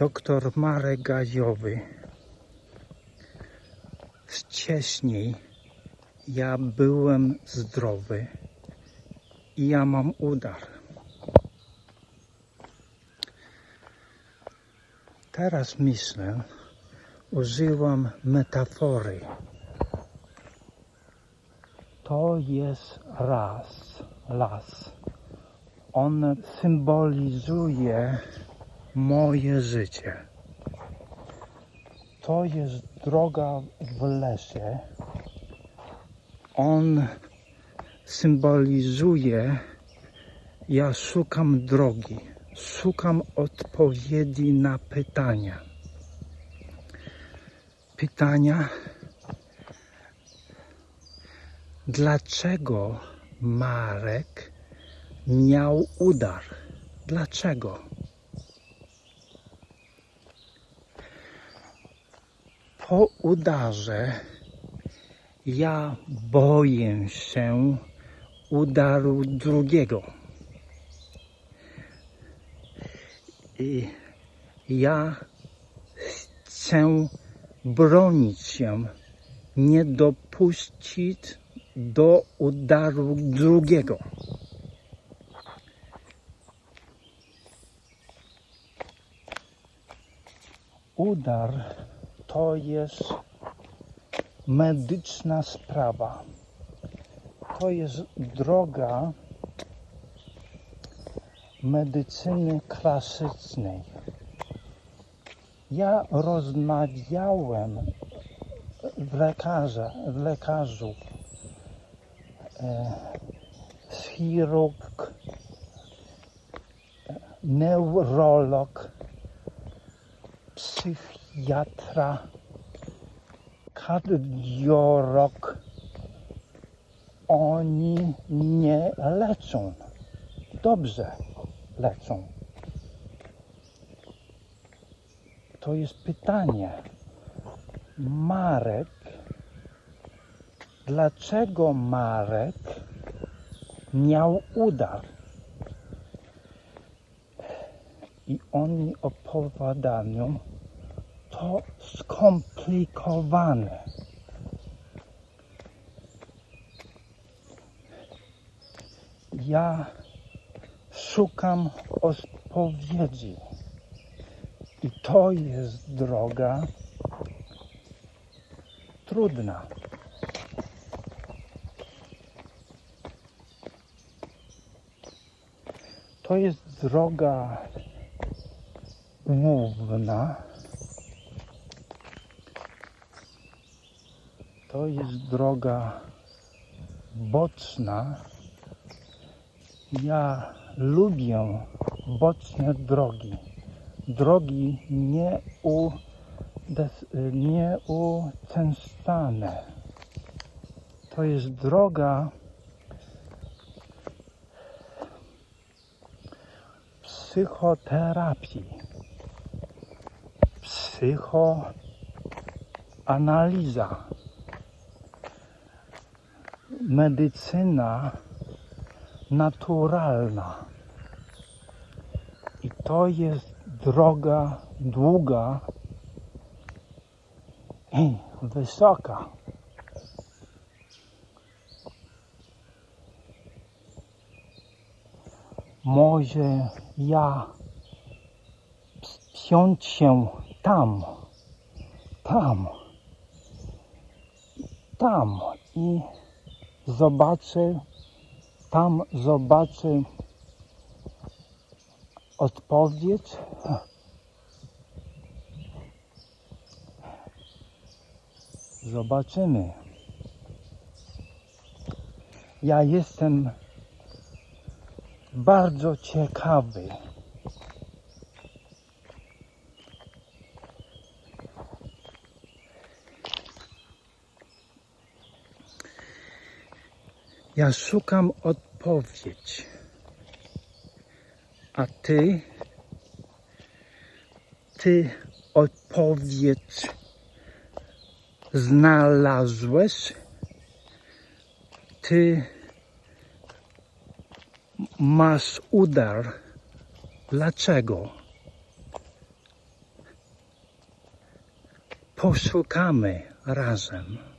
Doktor Marek Gaziowy. Wcześniej ja byłem zdrowy i ja mam udar. Teraz myślę, używam metafory. To jest raz, las. On symbolizuje moje życie. To jest droga w lesie. On symbolizuje, ja szukam drogi, szukam odpowiedzi na pytania. Pytania, dlaczego Marek miał udar? Dlaczego? Po udarze ja boję się udaru drugiego. I ja chcę bronić się, nie dopuścić do udaru drugiego. Udar to jest medyczna sprawa. To jest droga medycyny klasycznej. Ja rozmawiałem w lekarza, w lekarzu, e, chirurg, e, neurolog, psychiatra, kardiolog. Oni nie leczą. Dobrze leczą. To jest pytanie. Marek, dlaczego Marek miał udar? I oni opowiadają, to skomplikowane. Ja szukam odpowiedzi. I to jest droga trudna. To jest droga główna. To jest droga boczna. Ja lubię boczne drogi. Drogi nieuczęszczane. To jest droga psychoterapii, psychoanaliza, medycyna naturalna. I to jest droga długa i wysoka. Może ja wspiąć się tam, tam, tam i zobaczę, tam zobaczę odpowiedź. Zobaczymy. Ja jestem bardzo ciekawy. Ja szukam odpowiedź. A ty, ty odpowiedź znalazłeś? Ty masz udar. Dlaczego? poszukamy razem.